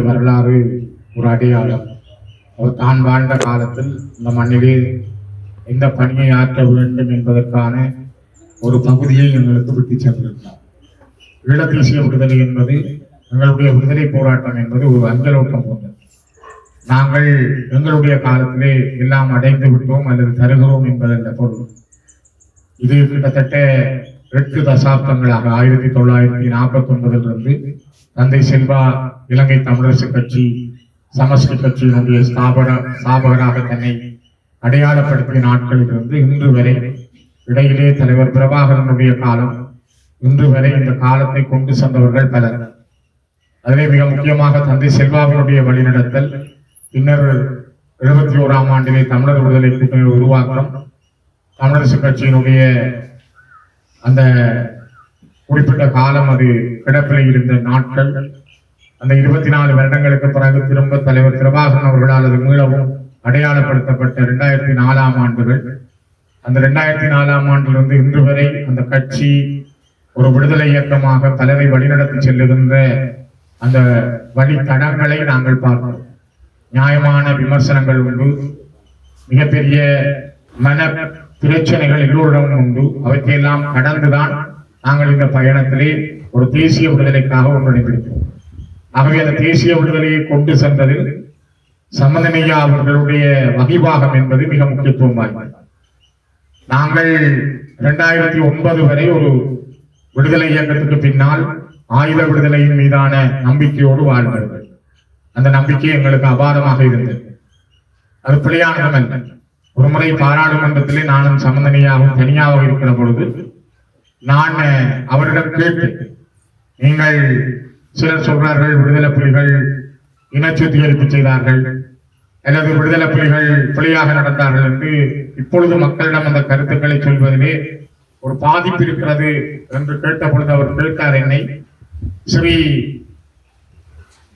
வரலாறு ஒரு அடையாளம் அவர் தான் வாழ்ந்த காலத்தில் இந்த மண்ணிலே எந்த பணியை ஆற்ற வேண்டும் என்பதற்கான ஒரு பகுதியை எங்களுக்கு விட்டு சென்றிருந்தார். ஈழத்தேசிய விடுதலை என்பது எங்களுடைய விடுதலை போராட்டம் என்பது ஒரு அஞ்சலோட்டம் போன்றது நாங்கள் எங்களுடைய காலத்திலே எல்லாம் அடைந்து விட்டோம் அல்லது தருகிறோம் என்பதல்ல பொருள். இது கிட்டத்தட்ட எட்டு தசாப்தங்களாக ஆயிரத்தி தொள்ளாயிரத்தி நாற்பத்தி ஒன்பதிலிருந்து தந்தை செல்வா இலங்கை தமிழரசு கட்சி சமஸ்கிரு கட்சியினுடைய ஸ்தாபன ஸ்தாபகராக தன்னை அடையாளப்படுத்திய நாட்களிலிருந்து இன்று வரை இடையிலே தலைவர் பிரபாகரனுடைய காலம் இன்று வரை இந்த காலத்தை கொண்டு சென்றவர்கள் பலர். அதிலே மிக முக்கியமாக தந்தை செல்வாவினுடைய வழிநடத்தல் பின்னர் எழுபத்தி ஓராம் ஆண்டிலே தமிழர் விடுதலை கூட்டணி உருவாக்கம் தமிழரசு கட்சியினுடைய அந்த குறிப்பிட்ட காலம் அது கிடப்பில் இருந்த நாட்கள். அந்த இருபத்தி நாலு வருடங்களுக்கு பிறகு திரும்ப தலைவர் பிரபாகரன் அவர்களால் அது மீளவும் அடையாளப்படுத்தப்பட்ட இரண்டாயிரத்தி நாலாம் ஆண்டுகள். அந்த இரண்டாயிரத்தி நாலாம் ஆண்டிலிருந்து இன்று வரை அந்த கட்சி ஒரு விடுதலை இயக்கமாக பலரை வழிநடத்தி செல்லுகின்ற அந்த வழித்தடங்களை நாங்கள் பார்க்கிறோம் நியாயமான விமர்சனங்கள் உண்டு. மிகப்பெரிய மன பிரச்சனைகள் எல்லோருடன் உண்டு. அவற்றையெல்லாம் கடந்துதான் நாங்கள் இந்த பயணத்திலே ஒரு தேசிய விடுதலைக்காக ஒன்றிணைந்திருக்கிறோம். ஆகவே அந்த தேசிய விடுதலையை கொண்டு சென்றதில் சம்பந்தனையா அவர்களுடைய வகிபாகம் என்பது மிக முக்கியத்துவம் வாய்ந்தது நாங்கள் இரண்டாயிரத்தி ஒன்பது வரை ஒரு விடுதலை இயக்கத்துக்கு பின்னால் ஆயுத விடுதலையின் மீதான நம்பிக்கையோடு வாழ்ந்தவர்கள் அந்த நம்பிக்கை எங்களுக்கு அபாரமாக இருந்தது. அது பிழையானதும் ஒரு ஒருமுறை பாராளுமன்றத்திலே நானும் சம்பந்தனியாகவும் தனியாக இருக்கிற பொழுது நான் அவரிடம் கேட்டு நீங்கள் சிலர் சொல்றார்கள் விடுதலை புலிகள் இனச்சுத்திகரிப்பு செய்தார்கள் அல்லது விடுதலை புலிகள் புலியாக நடந்தார்கள் என்று இப்பொழுது மக்களிடம் அந்த கருத்துக்களை சொல்வதிலே ஒரு பாதிப்பு இருக்கிறது என்று கேட்ட பொழுது அவர் கேட்டார் என்னை. ஸ்ரீ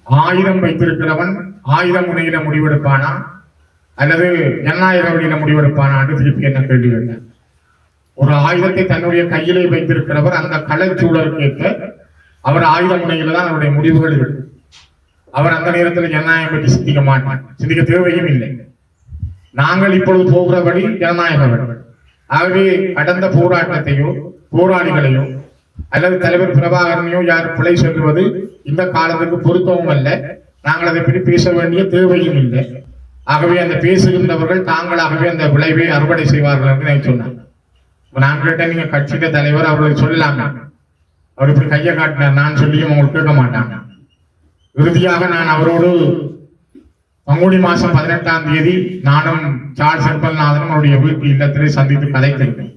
ஆயுதம் வைத்திருக்கிறவன் ஆயுதம் முனையில முடிவெடுப்பானா? அல்லது ஜனநாயக வழியில முடிவெடுப்பான என்று திருப்பி என்ன கேள்வி கேட்டார் ஒரு ஆயுதத்தை தன்னுடைய கையிலே வைத்திருக்கிறவர் அந்த கலை ஏற்ற அவர் ஆயுத முனையில தான் அவருடைய முடிவுகள் இருக்கு. அவர் அந்த நேரத்தில் ஜனநாயகம் பற்றி சிந்திக்க மாட்டார். சிந்திக்க தேவையும் இல்லை. நாங்கள் இப்பொழுது போகிற வழி ஜனநாயக வழி. ஆகவே கடந்த போராட்டத்தையோ போராளிகளையோ அல்லது தலைவர் பிரபாகரனையோ யார் பிழை சொல்லுவது இந்த காலத்துக்கு பொருத்தமும் அல்ல. நாங்கள் அதை பற்றி பேச வேண்டிய தேவையும் இல்லை. ஆகவே அந்த பேசுகின்றவர்கள் தாங்களாகவே அந்த விளைவை அறுவடை செய்வார்கள் என்று நான் சொன்னாங்க நான் கேட்டேன் நீங்க கட்சியில தலைவர் அவர்களுக்கு சொல்லலாம் அவர் இப்படி கையை காட்டினார் நான் சொல்லியும் அவங்களுக்கு கேட்க மாட்டாங்க. இறுதியாக நான் அவரோடு பங்குனி மாசம் பதினெட்டாம் தேதி நானும் சார்ஸ் செல்பல்நாதனும் அவருடைய வீட்டு இல்லத்திலே சந்தித்து கதைத்திருக்கேன்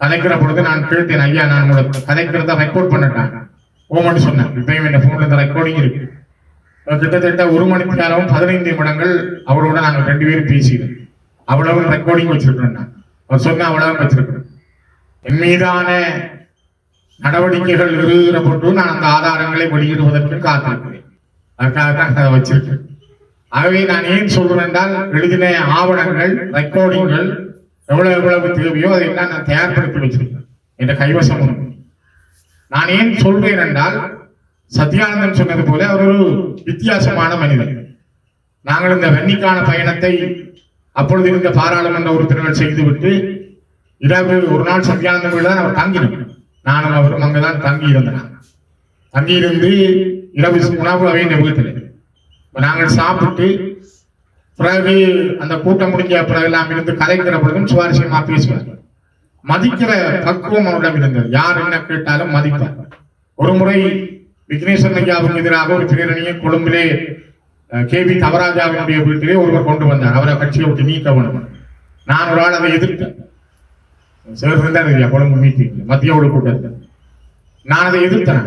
கதைக்கிற பொழுது நான் கேட்டேன் ஐயா நான் உங்களோட கதைக்கிறத ரெக்கார்ட் பண்ணிட்டேன். ஓமன் சொன்னேன் இப்பயும் என் போன்ல இந்த ரெக்கார்டிங் இருக்கு. கிட்டத்தட்ட ஒரு மணி நேரம் பதினைந்து நிமிடங்கள் அவரோட நாங்கள் ரெண்டு பேரும் பேசினோம் அவ்வளவு ரெக்கார்டிங் வச்சிருக்கிறேன் நான் அவர் சொன்ன அவ்வளவு வச்சிருக்கிறேன் என் மீதான நடவடிக்கைகள் இருக்கிற பொழுது நான் அந்த ஆதாரங்களை வெளியிடுவதற்கு காத்திருக்கிறேன். அதுக்காக தான் அதை வச்சிருக்கேன் ஆகவே நான் ஏன் சொல்றேன் என்றால் எழுதின ஆவணங்கள் ரெக்கார்டிங்கள் எவ்வளவு எவ்வளவு தேவையோ அதையெல்லாம் நான் தயார்படுத்தி வச்சிருக்கேன் என்ற கைவசம் நான் ஏன் சொல்றேன் என்றால் சத்யானந்தன் சொன்னது போல அவர் ஒரு வித்தியாசமான மனிதன். நாங்கள் இந்த வெண்ணிக்கான பயணத்தை அப்பொழுது இருந்த பாராளுமன்ற உறுப்பினர்கள் செய்துவிட்டு இரவு ஒரு நாள் சத்யானந்தன் வீடு தான் அவர் தங்கினோம். நானும் அவரும் அங்கதான் தங்கி இருந்தோம் தங்கியிருந்து இரவு உணவு அவை இந்த வீட்டில் நாங்கள் சாப்பிட்டு பிறகு அந்த கூட்டம் முடிஞ்ச பிறகு எல்லாம் இருந்து கலைக்கிற பொழுதும் சுவாரஸ்யமா பேசுவார். மதிக்கிற பக்குவம் அவரிடம் இருந்தது. யார் என்ன கேட்டாலும் மதிப்பார். ஒரு முறை விக்னேஸ்வரன் ஐயாவுக்கு எதிராக ஒரு பிரேரணியை கொழும்பிலே கே வி தவராஜாவினுடைய வீட்டிலே ஒருவர் கொண்டு வந்தார். அவரை கட்சியை விட்டு நீக்க வேண்டும் நான் ஒரு ஆள் அதை எதிர்த்தேன். சிலர் இருந்தார் இல்லையா கொழும்பு மீட்டிங் மத்திய ஒழு கூட்டத்தில். நான் அதை எதிர்த்தேன்.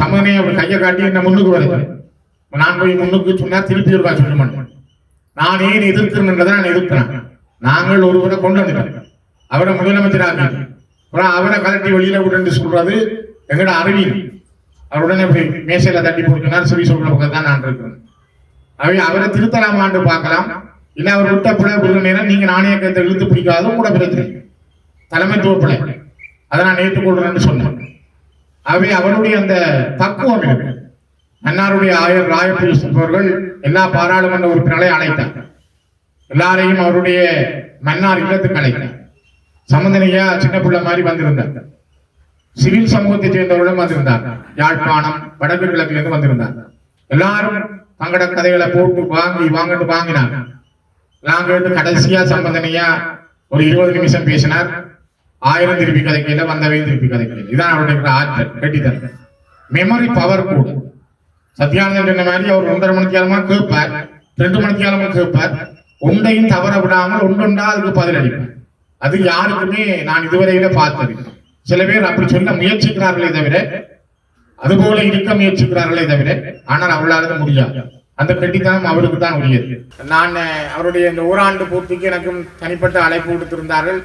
சமனையை அவர் கையை காட்டி என்ன முன்னுக்கு வரைக்கிறேன் நான் போய் முன்னுக்கு சொன்னா திருப்பி இருக்கா சொல்ல மாட்டேன். நான் ஏன் எதிர்க்கிறேன்றதை நான் எதிர்க்கிறேன். நாங்கள் ஒருவரை கொண்டு வந்துட்டோம். அவரை முதலமைச்சராக அவரை கலட்டி வெளியில விட்டு சொல்றது எங்கட அறிவியல். அவருடனே போய் மேசையில தட்டி போட்டுனார் சொல்லி சொல்ற பக்கம் தான் நான் இருக்கிறேன். அவை அவரை திருத்தலாமான்னு பார்க்கலாம். இல்ல அவர் விட்ட பிள்ளை விடுற நேரம் நீங்க நாணயக்கத்தை இழுத்து பிடிக்காதும் கூட பிரச்சனை தலைமைத்துவ பிள்ளை அதை நான் ஏற்றுக்கொள்றேன்னு சொன்னேன். அவை அவருடைய அந்த பக்குவம் இருக்கு மன்னாருடைய ஆயர் ராயப்ப யூசுப் அவர்கள் எல்லா பாராளுமன்ற உறுப்பினர்களை அழைத்தார். எல்லாரையும் அவருடைய மன்னார் இல்லத்துக்கு அழைத்தார். சம்பந்தனையா சின்ன பிள்ளை மாதிரி வந்திருந்தார். சிவில் சமூகத்தை சேர்ந்தவர்களும் வந்திருந்தார். யாழ்ப்பாணம் வடக்கு கிழக்கிலிருந்து வந்திருந்தார். எல்லாரும் தங்கட கதைகளை போட்டு வாங்கி வாங்கிட்டு வாங்கினாங்க. நாங்க வந்து கடைசியா சம்பந்தனையா ஒரு இருபது நிமிஷம் பேசினார். ஆயிரம் திருப்பி கதைக்கையில வந்தவையும் திருப்பி கதைக்கையில். இதான் அவருடைய ஆற்றல் கட்டித்தல் மெமரி பவர் கூட. சத்யானந்தன் சொன்ன மாதிரி அவர் ஒன்றரை மணித்தியாலமா கேட்பார். ரெண்டு மணிக்கு காலமா கேட்பார். ஒன்றையும் தவற விடாமல் ஒன்றொண்டா அதுக்கு பதிலளிப்பார். அது யாருக்குமே நான் இதுவரையில பார்த்தது சில பேர் அப்படி சொல்ல முயற்சிக்கிறார்களே தவிர அதுபோல இருக்க முயற்சிக்கிறார்களே தவிர ஆனால் அவளால் முடியாது. அந்த கட்டித்தனம் அவருக்கு தான் உரியது. நான் அவருடைய இந்த ஓராண்டு பூர்த்திக்கு எனக்கும் தனிப்பட்ட அழைப்பு கொடுத்திருந்தார்கள்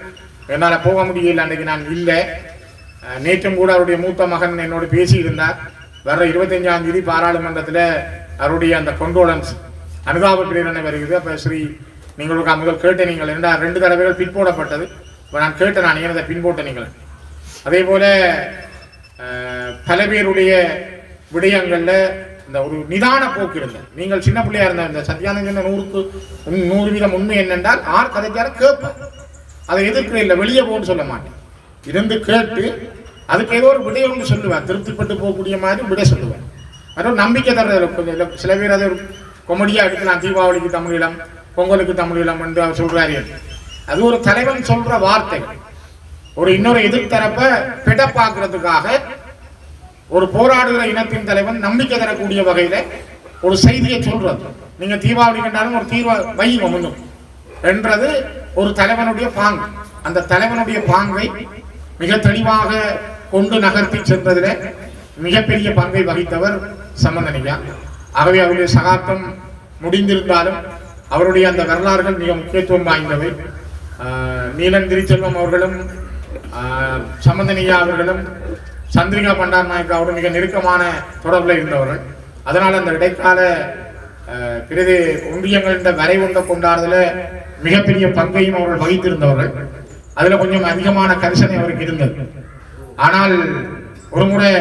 என்னால் போக முடியல அன்றைக்கு நான் இல்லை. நேற்றும் கூட அவருடைய மூத்த மகன் என்னோடு பேசியிருந்தார். வர்ற இருபத்தஞ்சாம் தேதி பாராளுமன்றத்தில் அவருடைய அந்த கொண்டோலன்ஸ் அனுதாப பிரேரணை வருகிறது. அப்போ ஸ்ரீ நீங்களுக்கு முதல் கேட்ட நீங்கள் ரெண்டா ரெண்டு தடவைகள் பின்போடப்பட்டது இப்போ நான் கேட்டேன் நான் ஏன் அதை பின்போட்ட நீங்கள். அதே போல பல பேருடைய விடயங்கள்ல இந்த ஒரு நிதான போக்கு இருந்தது. நீங்கள் சின்ன பிள்ளையா இருந்த இந்த சத்யானந்தன் நூறுக்கு நூறு வீதம் உண்மை என்னென்றால் ஆர் கதைச்சாலும் கேட்பேன் அதை எதிர்க்கிற இல்லை வெளியே போகணும்னு சொல்ல மாட்டேன். இருந்து கேட்டு அதுக்கு ஏதோ ஒரு விடை ஒன்று சொல்லுவேன் திருப்திப்பட்டு போகக்கூடிய மாதிரி விடை சொல்லுவேன் அது ஒரு நம்பிக்கை தர்றது கொஞ்சம் சில பேர் அதை கொமெடியாக எடுக்கலாம். தீபாவளிக்கு தமிழீழம் பொங்கலுக்கு தமிழீழம் என்று அவர் சொல்றாரு. அது ஒரு தலைவன் சொல்ற வார்த்தை. ஒரு இன்னொரு எதிர்த்தரப்பை பிடப்பாக்குறதுக்காக ஒரு போராடுகிற இனத்தின் தலைவன் நம்பிக்கை தரக்கூடிய வகையில ஒரு செய்தியை சொல்றது. நீங்க தீபாவளி கண்டாலும் ஒரு தீர்வா வைங்க முன்னும் என்றது ஒரு தலைவனுடைய பாங்கு. அந்த தலைவனுடைய பாங்கை மிக தெளிவாக கொண்டு நகர்த்தி சென்றதில் மிகப்பெரிய பங்கை வகித்தவர் சம்பந்தனியா ஆகவே அவருடைய சகாப்தம் முடிந்திருந்தாலும் அவருடைய அந்த வரலாறுகள் மிக முக்கியத்துவம் வாய்ந்தவை. நீலன் திருச்செல்வம் அவர்களும் ஆஹ் அவர்களும் சந்திரிகா பண்டார் நாயக் அவரும் மிக நெருக்கமான தொடர்பில் இருந்தவர்கள். அதனால் அந்த இடைக்கால ஆஹ், பிரதி ஒன்றியங்களின் வரைவுண்ட கொண்டாடுதல மிகப்பெரிய பங்கையும் அவர்கள் வகித்திருந்தவர்கள். அதில் கொஞ்சம் அதிகமான கரிசனை அவருக்கு இருந்தது. ஆனால் ஒரு முறை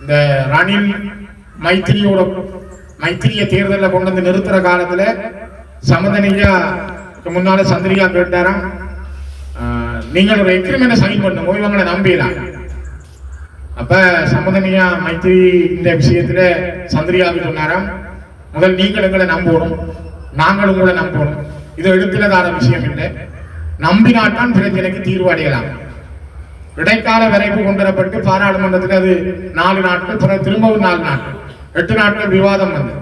இந்த ரணில் மைத்திரியோட மைத்திரிய தேர்தலில் கொண்டு வந்து நிறுத்துற காலத்தில் சமதனியா முன்னால சந்திரிகா கேட்டாராம் நீங்கள் ஒரு எக்ரிமெண்ட சைன் பண்ணுங்க இவங்களை நம்பிதான் அப்ப சம்பந்தனியா மைத்திரி இந்த விஷயத்துல சந்திரியாவுக்கு சொன்னாராம் முதல் நீங்கள் எங்களை நம்பணும் நாங்கள் உங்களை நம்பணும் இது எழுத்துலதான விஷயம் இல்லை. நம்பினால்தான் பிரச்சனைக்கு தீர்வு அடையலாம். இடைக்கால வரைவு கொண்டுவரப்பட்டு பாராளுமன்றத்துக்கு பாராளுமன்றத்தில் அது நாலு நாட்கள் பிறகு திரும்பவும் நாலு நாட்கள். எட்டு நாட்கள் விவாதம் வந்தது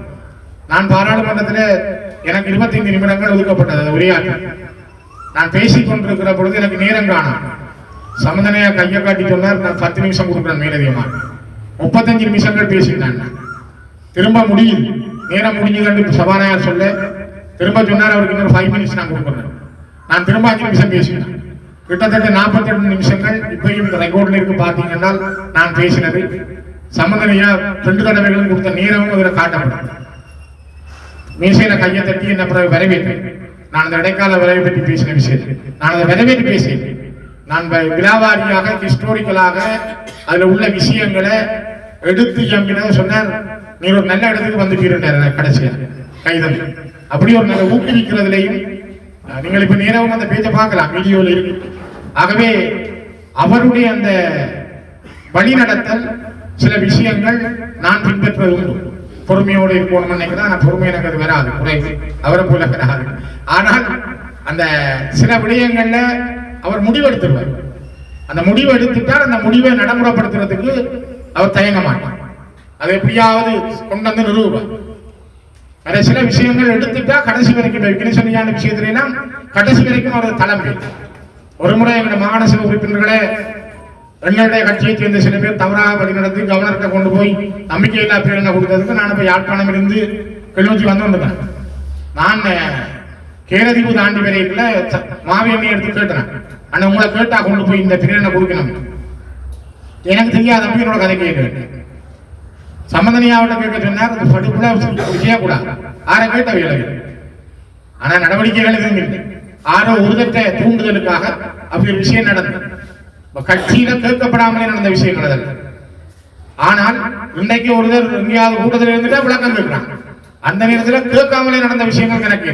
நான் பாராளுமன்றத்தில் எனக்கு இருபத்தைந்து நிமிடங்கள் ஒதுக்கப்பட்டது அது உரையாற்ற நான் பேசிக் கொண்டிருக்கிற பொழுது எனக்கு நேரம் காணும். சமந்தனையா கையை காட்டி சொன்னார் நான் பத்து நிமிஷம் கொடுக்குறேன் மேலதிகமா. முப்பத்தஞ்சு நிமிஷங்கள் பேசிட்டேன் திரும்ப முடியுது. நேரம் முடிஞ்சதுன்னு சபாநாயகர் சொல்ல திரும்ப சொன்னார் அவருக்கு இன்னொரு ஃபைவ் மினிட்ஸ் நான் கொடுக்குறேன். நான் திரும்ப அஞ்சு நிமிஷம் பேசினேன். கிட்டத்தட்ட நாற்பத்தெட்டு நிமிஷங்கள் இப்பயும் இந்த ரெக்கார்டில் இருக்கு பார்த்தீங்கன்னா நான் பேசினது. சம்பந்தனையா ரெண்டு தடவைகளும் கொடுத்த நேரமும் இதில் காட்டப்படும். மீசையில கையை தட்டி என்ன பிறகு வரவேற்றேன் நான் அந்த இடைக்கால விளைவை பற்றி பேசின விஷயம். நான் அதை வரவேற்று பேசினேன். நான் வ- விலாவாரியாக ஹிஸ்டோரிக்கலாக அதில் உள்ள விஷயங்களை எடுத்து எம்பினதை சொன்னார் நீ ஒரு நல்ல இடத்துக்கு வந்துட்டீர்கள் கடைசியா. கைதல். அப்படி ஒரு நல்ல ஊக்குவிக்கிறதுலையும் நீங்கள் இப்போ நேரம் அந்த பேச்சை பார்க்கலாம் வீடியோவில் இருக்கு. ஆகவே அவருடைய அந்த வழிநடத்தல் சில விஷயங்கள் நான் பின்பற்றுவது உண்டு பொறுமையோடு இருக்கணும்னு நினைக்கிறேன் ஆனா பொறுமை எனக்கு அது வராது. குறைவு அவரை போல வராது. ஆனால் அந்த சில விடயங்கள்ல அவர் முடிவெடுத்துருவார். அந்த முடிவு எடுத்துட்டால் அந்த முடிவை நடைமுறைப்படுத்துறதுக்கு அவர் தயங்க மாட்டார். அதை எப்படியாவது கொண்டு வந்து நிறுவுவார். வேற சில விஷயங்கள் எடுத்துட்டா கடைசி வரைக்கும் விக்னேஸ்வரியான விஷயத்துல எல்லாம் கடைசி வரைக்கும் அவர் தலைமை ஒரு முறை எங்களுடைய மாகாண சபை உறுப்பினர்களே எங்களுடைய கட்சியை சேர்ந்த சில பேர் தவறாக வழிநடத்தி கவர்னர்கிட்ட கொண்டு போய் நம்பிக்கையில்லா பிரேரணை கொடுத்ததுக்கு நான் இப்ப யாழ்ப்பாணம் இருந்து கிளிநொச்சி வந்து வந்தேன் நான் கேரதிபு தாண்டி வரையில ச- எடுத்து கேட்டேன். ஆனால் உங்களை கேட்டா கொண்டு போய் இந்த பிரேரணை கொடுக்கணும்? எனக்கு தெரியாத அப்படி என்னோட கதை கேட்டு சம்பந்தனியாவிட்ட கேட்க சொன்னார் அது படுப்புல செய்யக்கூடாது ஆரை கேட்ட வேலை ஆனா நடவடிக்கைகள் எதுவும் இல்லை. ஆரோ உருதத்தை தூண்டுதலுக்காக அப்படி ஒரு விஷயம் நடந்தது. கட்சியில கேட்கப்படாமலே நடந்த விஷயங்கள் அதல்ல ஆனால் இன்றைக்கு ஒருவர் எங்கேயாவது கூட்டத்தில் இருந்துட்டு விளக்கம் கேட்கிறாங்க அந்த நேரத்துல கேட்காமலே நடந்த விஷயங்கள் எனக்கு.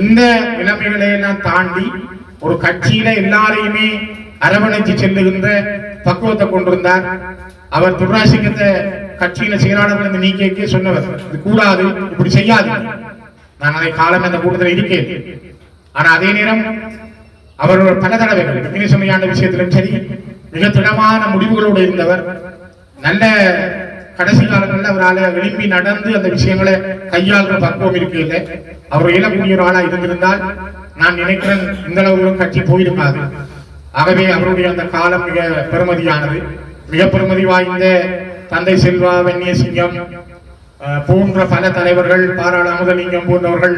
இந்த நிலைமைகளை எல்லாம் தாண்டி ஒரு கட்சியில எல்லாரையுமே அரவணைச்சு செல்லுகின்ற பக்குவத்தை கொண்டிருந்தார். அவர் துர்ராசிங்கத்தை கட்சியில செயலாளர்கள் இந்த நீக்கிய சொன்னவர். இது கூடாது இப்படி செய்யாது. நான் அதை காலம் அந்த கூட்டத்தில் இருக்கேன். ஆனா அதே நேரம் அவர்கள் பல தடவைகள் விக்னேஸ்வரியான விஷயத்திலும் சரி மிக திடமான முடிவுகளோடு இருந்தவர் நல்ல கடைசி காலங்களில் அவரால் விரும்பி நடந்து அந்த விஷயங்களை கையாளுற பக்குவம் இருக்கையில் அவர் இயலக்கூடிய ஒரு ஆளா இருந்திருந்தால் நான் நினைக்கிறேன் இந்த அளவு கட்சி போயிருக்காது. ஆகவே அவருடைய அந்த காலம் மிக பெருமதியானது. மிக பெருமதி வாய்ந்த தந்தை செல்வா வெண்ணியசிங்கம் சிங்கம் போன்ற பல தலைவர்கள் பாராள அமுதலிங்கம் போன்றவர்கள்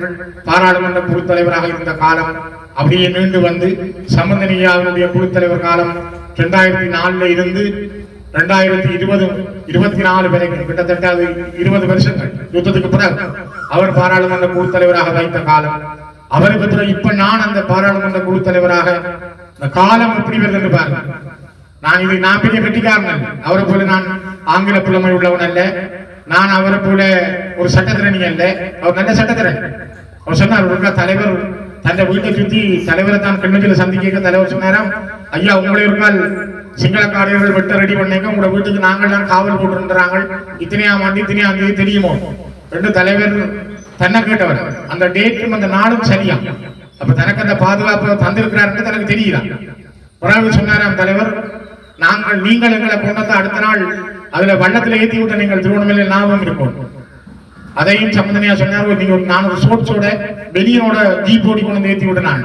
பாராளுமன்ற குழு தலைவராக இருந்த காலம் அப்படியே நீண்டு வந்து சம்பந்தனியாவினுடைய குழு தலைவர் காலம் ரெண்டாயிரத்தி நாலுல இருந்து ரெண்டாயிரத்தி இருபது இருபத்தி நாலு வரைக்கும் கிட்டத்தட்ட அது இருபது வருஷங்கள் யுத்தத்துக்கு பிறகு அவர் பாராளுமன்ற குழு தலைவராக வைத்த காலம். அவருக்கு பிறகு இப்ப நான் அந்த பாராளுமன்ற குழு தலைவராக இந்த காலம் எப்படி வருது என்று பாருங்க. நான் இது நான் பெரிய கெட்டிக்காரன் அவரை போல நான் ஆங்கில புலமை உள்ளவன் அல்ல. நான் அவரை போல ஒரு சட்டத்திரணி அல்ல அவர் நல்ல சட்டத்திறன் அவர் சொன்னார் ஒரு தலைவர் தன்னை வீட்டை சுத்தி தலைவரை தான் கண்ணுக்கில் சந்திக்க தலைவர் சொன்னாராம். ஐயா உங்களை இருக்கால் சிங்களக்காரர்கள் வெட்ட ரெடி பண்ணீங்க. உங்களை வீட்டுக்கு நாங்கள் தான் காவல் போட்டுருந்தாங்க இத்தனையாம் ஆண்டு இத்தனையாம் தேதி தெரியுமோ? ரெண்டு தலைவர் தன்னை கேட்டவர். அந்த டேட்டும் அந்த நாளும் சரியா? அப்ப தனக்கு அந்த பாதுகாப்பு தந்திருக்கிறாருன்னு தனக்கு தெரியுதா? ஒரு ஆள் சொன்னாராம் தலைவர் நாங்கள் நீங்கள் எங்களை கொண்டு அடுத்த நாள். அதுல வள்ளத்துல ஏத்தி விட்ட நீங்கள் திருவண்ணாமலை லாபம் இருக்கும் அதையும் சம்பந்தனையா சொன்னார் நீங்க ஒரு நான் ஒரு வெளியோட ஜீப் ஓடி கொண்டு வந்து ஏத்தி விட நான்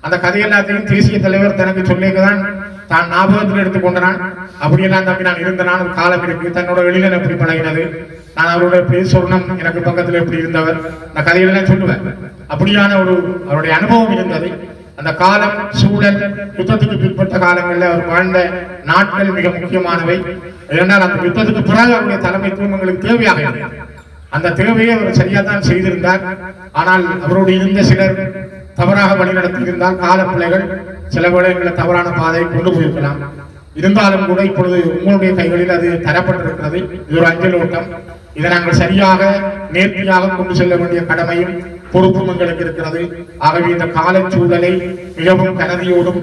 அந்த கதை எல்லாத்தையும் தேசிய தலைவர் தனக்கு சொல்லியதான் தான் ஞாபகத்தில் எடுத்துக்கொண்டான் அப்படியெல்லாம் தம்பி நான் இருந்த நான் ஒரு காலம் இருக்கு. தன்னோட வெளியில எப்படி பழகினது நான் அவரோட பேர் சொர்ணம். எனக்கு பக்கத்துல எப்படி இருந்தவர்? நான் கதையெல்லாம் சொல்லுவேன். அப்படியான ஒரு அவருடைய அனுபவம் இருந்தது. அந்த காலம் சூழல் யுத்தத்துக்கு பிற்பட்ட காலங்களில் அவர் வாழ்ந்த நாட்கள் மிக முக்கியமானவை. ஏனென்றால் அந்த யுத்தத்துக்கு பிறகு அவருடைய தலைமைத்துவம் எங்களுக்கு தேவையாக அந்த தேவையை அவர் சரியா தான் செய்திருந்தார். ஆனால் அவரோடு இருந்த சிலர் தவறாக வழிநடத்தியிருந்தால் கால பிள்ளைகள் சில வேளைகளில் தவறான பாதையை கொண்டு போயிருக்கலாம். இருந்தாலும் கூட இப்பொழுது உங்களுடைய கைகளில் அது தரப்பட்டிருக்கிறது. இது ஒரு அஞ்சல் ஓட்டம் இதை நாங்கள் சரியாக நேர்த்தியாக கொண்டு செல்ல வேண்டிய கடமையும் பொறுப்பும் எங்களுக்கு இருக்கிறது. ஆகவே இந்த காலச்சூழலை மிகவும் கனதியோடும்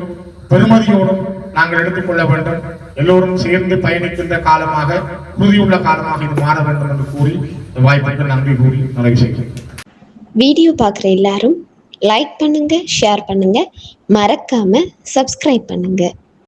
பெருமதியோடும் நாங்கள் எடுத்துக்கொள்ள வேண்டும். எல்லோரும் சேர்ந்து பயணிக்கின்ற காலமாக உறுதியுள்ள காலமாக இது மாற வேண்டும் என்று கூறி இந்த வாய்ப்புக்கு நன்றி கூறி நிறைவு செய்கிறேன் வீடியோ பார்க்குற எல்லாரும் லைக் பண்ணுங்க ஷேர் பண்ணுங்க. மறக்காம சப்ஸ்கிரைப் பண்ணுங்க.